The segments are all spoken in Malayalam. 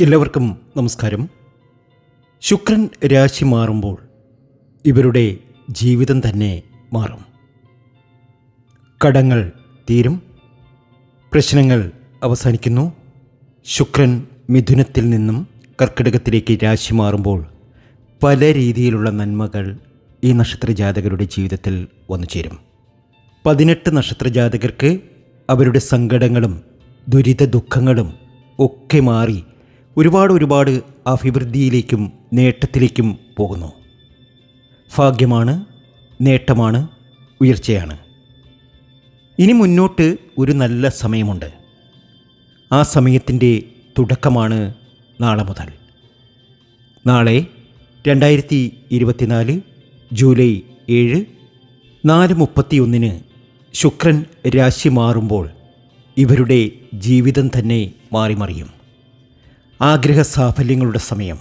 എല്ലാവർക്കും നമസ്കാരം. ശുക്രൻ രാശി മാറുമ്പോൾ ഇവരുടെ ജീവിതം തന്നെ മാറും. കടങ്ങൾ തീരും. പ്രശ്നങ്ങൾ അവസാനിക്കുന്നു. ശുക്രൻ മിഥുനത്തിൽ നിന്നും കർക്കിടകത്തിലേക്ക് രാശി മാറുമ്പോൾ പല രീതിയിലുള്ള നന്മകൾ ഈ നക്ഷത്ര ജാതകരുടെ ജീവിതത്തിൽ വന്നു ചേരും. പതിനെട്ട് നക്ഷത്ര ജാതകർക്ക് അവരുടെ സങ്കടങ്ങളും ദുരിത ദുഃഖങ്ങളും ഒക്കെ മാറി ഒരുപാട് ഒരുപാട് അഭിവൃദ്ധിയിലേക്കും നേട്ടത്തിലേക്കും പോകുന്നു. ഭാഗ്യമാണ് നേട്ടമാണ് ഉയർച്ചയാണ്. ഇനി മുന്നോട്ട് ഒരു നല്ല സമയമുണ്ട്. ആ സമയത്തിന്റെ തുടക്കമാണ് നാളെ മുതൽ. നാളെ രണ്ടായിരത്തി ഇരുപത്തിനാല് ജൂലൈ ഏഴ് നാല് മുപ്പത്തിയൊന്നിന് ശുക്രൻ രാശി മാറുമ്പോൾ ഇവരുടെ ജീവിതം തന്നെ മാറിമറിയും. ആഗ്രഹ സാഫല്യങ്ങളുടെ സമയം.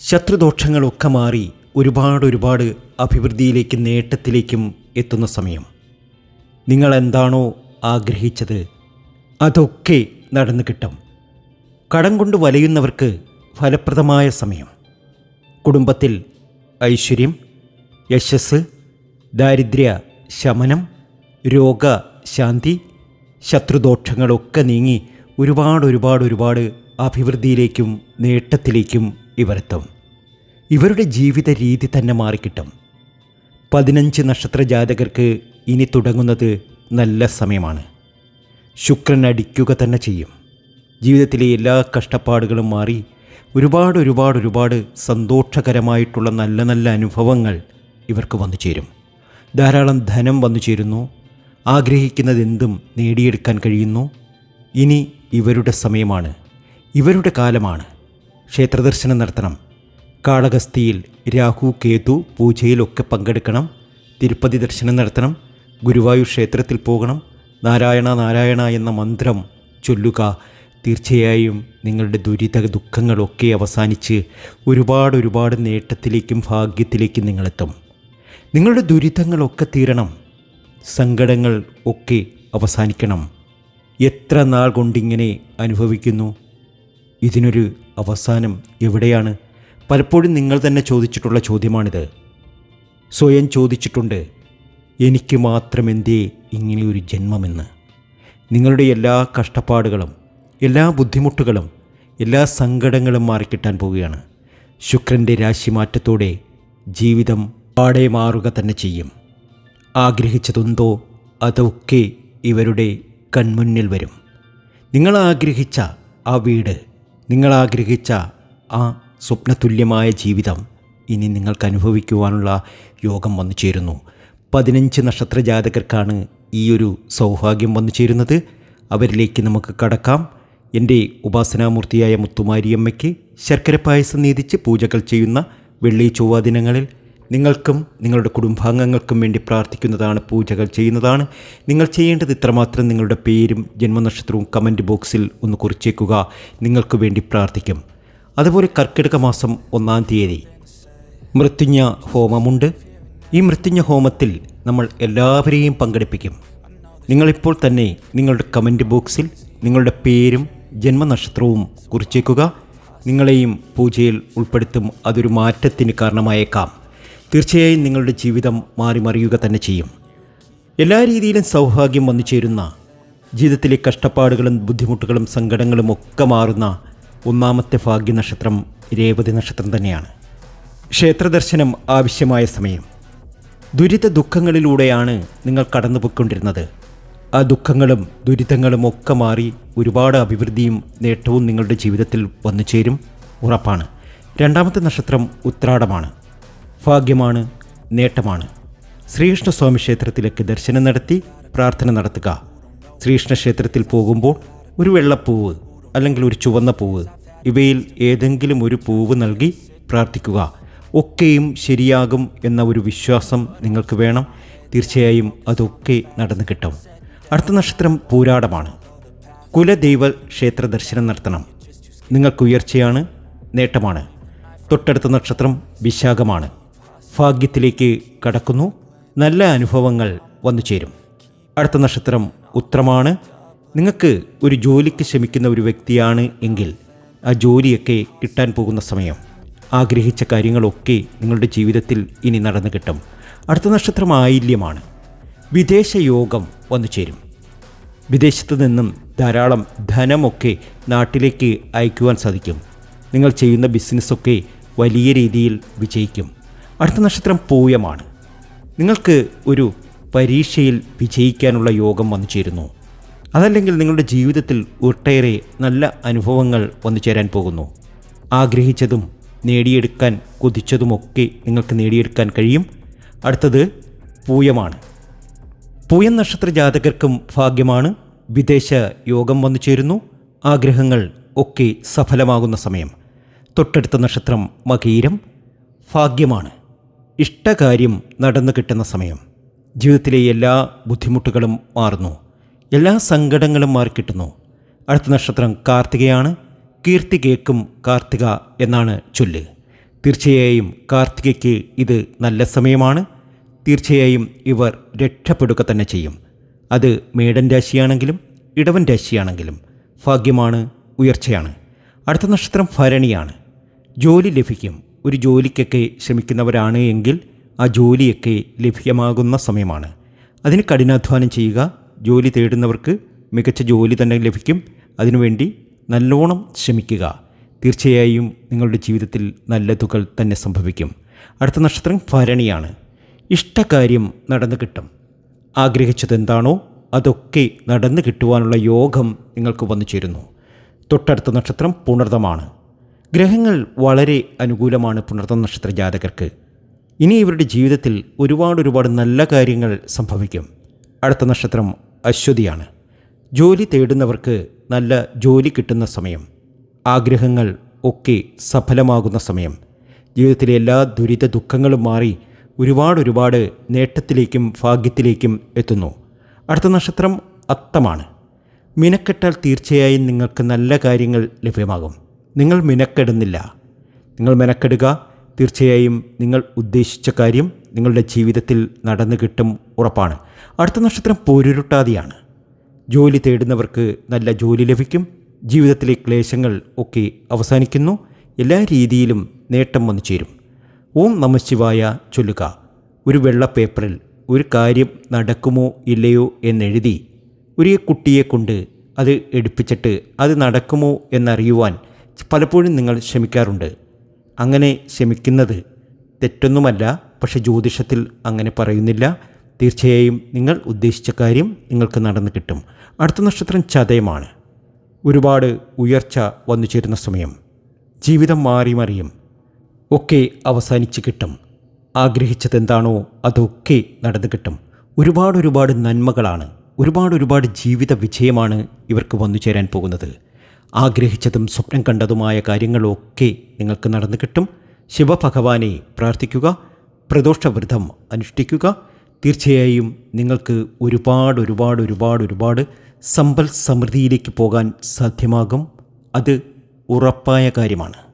ശത്രുദോഷങ്ങളൊക്കെ മാറി ഒരുപാട് ഒരുപാട് അഭിവൃദ്ധിയിലേക്കും നേട്ടത്തിലേക്കും എത്തുന്ന സമയം. നിങ്ങൾ എന്താണോ ആഗ്രഹിച്ചത് അതൊക്കെ നടന്നു കിട്ടും. കടം കൊണ്ട് വലയുന്നവർക്ക് ഫലപ്രദമായ സമയം. കുടുംബത്തിൽ ഐശ്വര്യം യശസ് ദാരിദ്ര്യ ശമനം രോഗശാന്തി ശത്രുദോഷങ്ങളൊക്കെ നീങ്ങി ഒരുപാട് ഒരുപാട് ഒരുപാട് അഭിവൃദ്ധിയിലേക്കും നേട്ടത്തിലേക്കും ഇവരെത്തും. ഇവരുടെ ജീവിത രീതി തന്നെ മാറിക്കിട്ടും. പതിനഞ്ച് നക്ഷത്ര ജാതകർക്ക് ഇനി തുടങ്ങുന്നത് നല്ല സമയമാണ്. ശുക്രൻ അടിക്കുക തന്നെ ചെയ്യും. ജീവിതത്തിലെ എല്ലാ കഷ്ടപ്പാടുകളും മാറി ഒരുപാട് ഒരുപാട് ഒരുപാട് സന്തോഷകരമായിട്ടുള്ള നല്ല നല്ല അനുഭവങ്ങൾ ഇവർക്ക് വന്നു ചേരും. ധാരാളം ധനം വന്നു ചേരുന്നു. ആഗ്രഹിക്കുന്നതെന്തും നേടിയെടുക്കാൻ കഴിയുന്നു. ഇനി ഇവരുടെ സമയമാണ്. ഇവരുടെ കാലമാണ്. ക്ഷേത്രദർശനം നടത്തണം. കാളകസ്തിയിൽ രാഹു കേതു പൂജയിലൊക്കെ പങ്കെടുക്കണം. തിരുപ്പതി ദർശനം നടത്തണം. ഗുരുവായൂർ ക്ഷേത്രത്തിൽ പോകണം. നാരായണ നാരായണ എന്ന മന്ത്രം ചൊല്ലുക. തീർച്ചയായും നിങ്ങളുടെ ദുരിത ദുഃഖങ്ങളൊക്കെ അവസാനിച്ച് ഒരുപാട് ഒരുപാട് നേട്ടത്തിലേക്കും ഭാഗ്യത്തിലേക്കും നിങ്ങളെത്തും. നിങ്ങളുടെ ദുരിതങ്ങളൊക്കെ തീരണം. സങ്കടങ്ങൾ ഒക്കെ അവസാനിക്കണം. എത്ര നാൾ കൊണ്ടിങ്ങനെ അനുഭവിക്കുന്നു? ഇതിനൊരു അവസാനം എവിടെയാണ്? പലപ്പോഴും നിങ്ങൾ തന്നെ ചോദിച്ചിട്ടുള്ള ചോദ്യമാണിത്. സ്വയം ചോദിച്ചിട്ടുണ്ട് എനിക്ക് മാത്രം എന്തേ ഇങ്ങനെ ഒരു ജന്മമെന്ന്? നിങ്ങളുടെ എല്ലാ കഷ്ടപ്പാടുകളും എല്ലാ ബുദ്ധിമുട്ടുകളും എല്ലാ സങ്കടങ്ങളും മാറിക്കിട്ടാൻ പോവുകയാണ്. ശുക്രന്റെ രാശിമാറ്റത്തോടെ ജീവിതം പാടെ മാറുക തന്നെ ചെയ്യും. ആഗ്രഹിച്ചതെന്തോ അതൊക്കെ ഇവരുടെ കൺമുന്നിൽ വരും. നിങ്ങൾ ആഗ്രഹിച്ച ആ വീട് നിങ്ങൾ ആഗ്രഹിച്ച ആ സ്വപ്നതുല്യമായ ജീവിതം ഇനി നിങ്ങൾക്ക് അനുഭവിക്കുവാനുള്ള യോഗം വന്നു ചേരുന്നു. പതിനഞ്ച് നക്ഷത്ര ജാതകർക്കാണ് ഈ ഒരു സൗഭാഗ്യം വന്നു ചേരുന്നത്. അവരിലേക്ക് നമുക്ക് കടക്കാം. എന്റെ ഉപാസനാമൂർത്തിയായ മുത്തുമാരിയമ്മയ്ക്ക് ശർക്കര പായസം നീതിച്ച് പൂജകൾ ചെയ്യുന്ന വെള്ളി ചൊവ്വാ ദിനങ്ങളിൽ നിങ്ങൾക്കും നിങ്ങളുടെ കുടുംബാംഗങ്ങൾക്കും വേണ്ടി പ്രാർത്ഥിക്കുന്നതാണ് പൂജകൾ ചെയ്യുന്നതാണ്. നിങ്ങൾ ചെയ്യേണ്ടത് ഇത്രമാത്രം നിങ്ങളുടെ പേരും ജന്മനക്ഷത്രവും കമന്റ് ബോക്സിൽ ഒന്ന് കുറിച്ചേക്കുക. നിങ്ങൾക്ക് വേണ്ടി പ്രാർത്ഥിക്കും. അതുപോലെ കർക്കിടക മാസം ഒന്നാം തീയതി മൃത്യുഞ്ഞ ഹോമമുണ്ട്. ഈ മൃത്യുഞ്ഞ ഹോമത്തിൽ നമ്മൾ എല്ലാവരെയും പങ്കെടുപ്പിക്കും. നിങ്ങളിപ്പോൾ തന്നെ നിങ്ങളുടെ കമന്റ് ബോക്സിൽ നിങ്ങളുടെ പേരും ജന്മനക്ഷത്രവും കുറിച്ചേക്കുക. നിങ്ങളെയും പൂജയിൽ ഉൾപ്പെടുത്തും. അതൊരു മാറ്റത്തിന് കാരണമായേക്കാം. തീർച്ചയായും നിങ്ങളുടെ ജീവിതം മാറി മറിയുക തന്നെ ചെയ്യും. എല്ലാ രീതിയിലും സൗഭാഗ്യം വന്നു ചേരുന്ന ജീവിതത്തിലെ കഷ്ടപ്പാടുകളും ബുദ്ധിമുട്ടുകളും സങ്കടങ്ങളും ഒക്കെ മാറുന്ന ഒന്നാമത്തെ ഭാഗ്യനക്ഷത്രം രേവതി നക്ഷത്രം തന്നെയാണ്. ക്ഷേത്രദർശനം ആവശ്യമായ സമയം. ദുരിത ദുഃഖങ്ങളിലൂടെയാണ് നിങ്ങൾ കടന്നുപോയിക്കൊണ്ടിരുന്നത്. ആ ദുഃഖങ്ങളും ദുരിതങ്ങളും ഒക്കെ മാറി ഒരുപാട് അഭിവൃദ്ധിയും നേട്ടവും നിങ്ങളുടെ ജീവിതത്തിൽ വന്നു ചേരും. ഉറപ്പാണ്. രണ്ടാമത്തെ നക്ഷത്രം ഉത്രാടമാണ്. ഭാഗ്യമാണ് നേട്ടമാണ്. ശ്രീകൃഷ്ണസ്വാമി ക്ഷേത്രത്തിലേക്ക് ദർശനം നടത്തി പ്രാർത്ഥന നടത്തുക. ശ്രീകൃഷ്ണ ക്ഷേത്രത്തിൽ പോകുമ്പോൾ ഒരു വെള്ളപ്പൂവ് അല്ലെങ്കിൽ ഒരു ചുവന്ന പൂവ് ഇവയിൽ ഏതെങ്കിലും ഒരു പൂവ് നൽകി പ്രാർത്ഥിക്കുക. ഒക്കെയും ശരിയാകും എന്ന ഒരു വിശ്വാസം നിങ്ങൾക്ക് വേണം. തീർച്ചയായും അതൊക്കെ നടന്നു കിട്ടും. അടുത്ത നക്ഷത്രം പൂരാടമാണ്. കുലദൈവ ക്ഷേത്ര ദർശനം നടത്തണം. നിങ്ങൾക്ക് ഉയർച്ചയാണ് നേട്ടമാണ്. തൊട്ടടുത്ത നക്ഷത്രം വിശാഖമാണ്. ഭാഗ്യത്തിലേക്ക് കടക്കുന്നു. നല്ല അനുഭവങ്ങൾ വന്നു ചേരും. അടുത്ത നക്ഷത്രം ഉത്രമാണ് നിങ്ങൾക്ക് ഒരു ജോലിക്ക് ശ്രമിക്കുന്ന ഒരു വ്യക്തിയാണ് എങ്കിൽ ആ ജോലിയൊക്കെ കിട്ടാൻ പോകുന്ന സമയം. ആഗ്രഹിച്ച കാര്യങ്ങളൊക്കെ നിങ്ങളുടെ ജീവിതത്തിൽ ഇനി നടന്നു കിട്ടും. അടുത്ത നക്ഷത്രം ആയില്യമാണ്. വിദേശ യോഗം വന്നു ചേരും. വിദേശത്ത് നിന്നും ധാരാളം ധനമൊക്കെ നാട്ടിലേക്ക് അയക്കുവാൻ സാധിക്കും. നിങ്ങൾ ചെയ്യുന്ന ബിസിനസ്സൊക്കെ വലിയ രീതിയിൽ വിജയിക്കും. അടുത്ത നക്ഷത്രം പൂയമാണ്. നിങ്ങൾക്ക് ഒരു പരീക്ഷയിൽ വിജയിക്കാനുള്ള യോഗം വന്നു ചേരുന്നു. അതല്ലെങ്കിൽ നിങ്ങളുടെ ജീവിതത്തിൽ ഒട്ടേറെ നല്ല അനുഭവങ്ങൾ വന്നു ചേരാൻ പോകുന്നു. ആഗ്രഹിച്ചതും നേടിയെടുക്കാൻ കൊതിച്ചതുമൊക്കെ നിങ്ങൾക്ക് നേടിയെടുക്കാൻ കഴിയും. അടുത്തത് പൂയമാണ്. പൂയം നക്ഷത്ര ജാതകർക്കും ഭാഗ്യമാണ്. വിദേശ യോഗം വന്നു ചേരുന്നു. ആഗ്രഹങ്ങൾ ഒക്കെ സഫലമാകുന്ന സമയം. തൊട്ടടുത്ത നക്ഷത്രം മകീരം ഭാഗ്യമാണ്. ഇഷ്ടകാര്യം നടന്നു കിട്ടുന്ന സമയം. ജീവിതത്തിലെ എല്ലാ ബുദ്ധിമുട്ടുകളും മാറുന്നു. എല്ലാ സങ്കടങ്ങളും മാറിക്കിട്ടുന്നു. അടുത്ത നക്ഷത്രം കാർത്തികയാണ്. കീർത്തി കേക്കും കാർത്തിക എന്നാണ് ചൊല്ല്. തീർച്ചയായും കാർത്തികയ്ക്ക് ഇത് നല്ല സമയമാണ്. തീർച്ചയായും ഇവർ രക്ഷപ്പെടുക തന്നെ ചെയ്യും. അത് മേടൻ രാശിയാണെങ്കിലും ഇടവൻ രാശിയാണെങ്കിലും ഭാഗ്യമാണ് ഉയർച്ചയാണ്. അടുത്ത നക്ഷത്രം ഭരണിയാണ്. ജോലി ലഭിക്കും. ഒരു ജോലിക്കൊക്കെ ശ്രമിക്കുന്നവരാണ് എങ്കിൽ ആ ജോലിയൊക്കെ ലഭ്യമാകുന്ന സമയമാണ്. അതിന് കഠിനാധ്വാനം ചെയ്യുക. ജോലി തേടുന്നവർക്ക് മികച്ച ജോലി തന്നെ ലഭിക്കും. അതിനുവേണ്ടി നല്ലോണം ശ്രമിക്കുക. തീർച്ചയായും നിങ്ങളുടെ ജീവിതത്തിൽ നല്ലതുകൾ തന്നെ സംഭവിക്കും. അടുത്ത നക്ഷത്രം ഭരണിയാണ്. ഇഷ്ടകാര്യം നടന്നു കിട്ടും. ആഗ്രഹിച്ചതെന്താണോ അതൊക്കെ നടന്നു കിട്ടുവാനുള്ള യോഗം നിങ്ങൾക്ക് വന്നു ചേരുന്നു. തൊട്ടടുത്ത നക്ഷത്രം പുണർതമാണ് ഗ്രഹങ്ങൾ വളരെ അനുകൂലമാണ് പുണർത്തം നക്ഷത്ര ജാതകർക്ക് ഇനി ഇവരുടെ ജീവിതത്തിൽ ഒരുപാട് ഒരുപാട് നല്ല കാര്യങ്ങൾ സംഭവിക്കും. അടുത്ത നക്ഷത്രം അശ്വതിയാണ്. ജോലി തേടുന്നവർക്ക് നല്ല ജോലി കിട്ടുന്ന സമയം. ആഗ്രഹങ്ങൾ ഒക്കെ സഫലമാകുന്ന സമയം. ജീവിതത്തിലെ എല്ലാ ദുരിത ദുഃഖങ്ങളും മാറി ഒരുപാട് ഒരുപാട് നേട്ടത്തിലേക്കും ഭാഗ്യത്തിലേക്കും എത്തുന്നു. അടുത്ത നക്ഷത്രം അത്തമാണ്. മിനക്കെട്ടാൽ തീർച്ചയായും നിങ്ങൾക്ക് നല്ല കാര്യങ്ങൾ ലഭ്യമാകും. നിങ്ങൾ മിനക്കെടുന്നില്ല. നിങ്ങൾ മെനക്കെടുക തീർച്ചയായും നിങ്ങൾ ഉദ്ദേശിച്ച കാര്യം നിങ്ങളുടെ ജീവിതത്തിൽ നടന്നു കിട്ടും ഉറപ്പാണ്. അടുത്ത നക്ഷത്രം പൊരുരുട്ടാതിയാണ്. ജോലി തേടുന്നവർക്ക് നല്ല ജോലി ലഭിക്കും. ജീവിതത്തിലെ ക്ലേശങ്ങൾ ഒക്കെ അവസാനിക്കുന്നു. എല്ലാ രീതിയിലും നേട്ടം വന്നു ചേരും. ഓം നമശിവായ ചൊല്ലുക. ഒരു വെള്ള പേപ്പറിൽ ഒരു കാര്യം നടക്കുമോ ഇല്ലയോ എന്നെഴുതി. ഒരു കുട്ടിയെ കൊണ്ട് അത് എടുപ്പിച്ചിട്ട് അത് നടക്കുമോ എന്നറിയുവാൻ പലപ്പോഴും നിങ്ങൾ ശ്രമിക്കാറുണ്ട് അങ്ങനെ ശ്രമിക്കുന്നത് തെറ്റൊന്നുമല്ല പക്ഷെ ജ്യോതിഷത്തിൽ അങ്ങനെ പറയുന്നില്ല. തീർച്ചയായും നിങ്ങൾ ഉദ്ദേശിച്ച കാര്യം നിങ്ങൾക്ക് നടന്നു കിട്ടും. അടുത്ത നക്ഷത്രം ചതയമാണ്. ഒരുപാട് ഉയർച്ച വന്നു ചേരുന്ന സമയം. ജീവിതം മാറി മറിയും. ഒക്കെ അവസാനിച്ച് കിട്ടും. ആഗ്രഹിച്ചത് എന്താണോ അതൊക്കെ നടന്നു കിട്ടും. ഒരുപാട് ഒരുപാട് നന്മകളാണ്. ഒരുപാട് ഒരുപാട് ജീവിത വിജയമാണ് ഇവർക്ക് വന്നു ചേരാൻ പോകുന്നത്. ആഗ്രഹിച്ചതും സ്വപ്നം കണ്ടതുമായ കാര്യങ്ങളൊക്കെ നിങ്ങൾക്ക് നടന്നു കിട്ടും. ശിവഭഗവാനെ പ്രാർത്ഥിക്കുക പ്രദോഷവ്രതം അനുഷ്ഠിക്കുക. തീർച്ചയായും നിങ്ങൾക്ക് ഒരുപാട് ഒരുപാട് ഒരുപാട് ഒരുപാട് സമ്പൽ സമൃദ്ധിയിലേക്ക് പോകാൻ സാധ്യമാകും. അത് ഉറപ്പായ കാര്യമാണ്.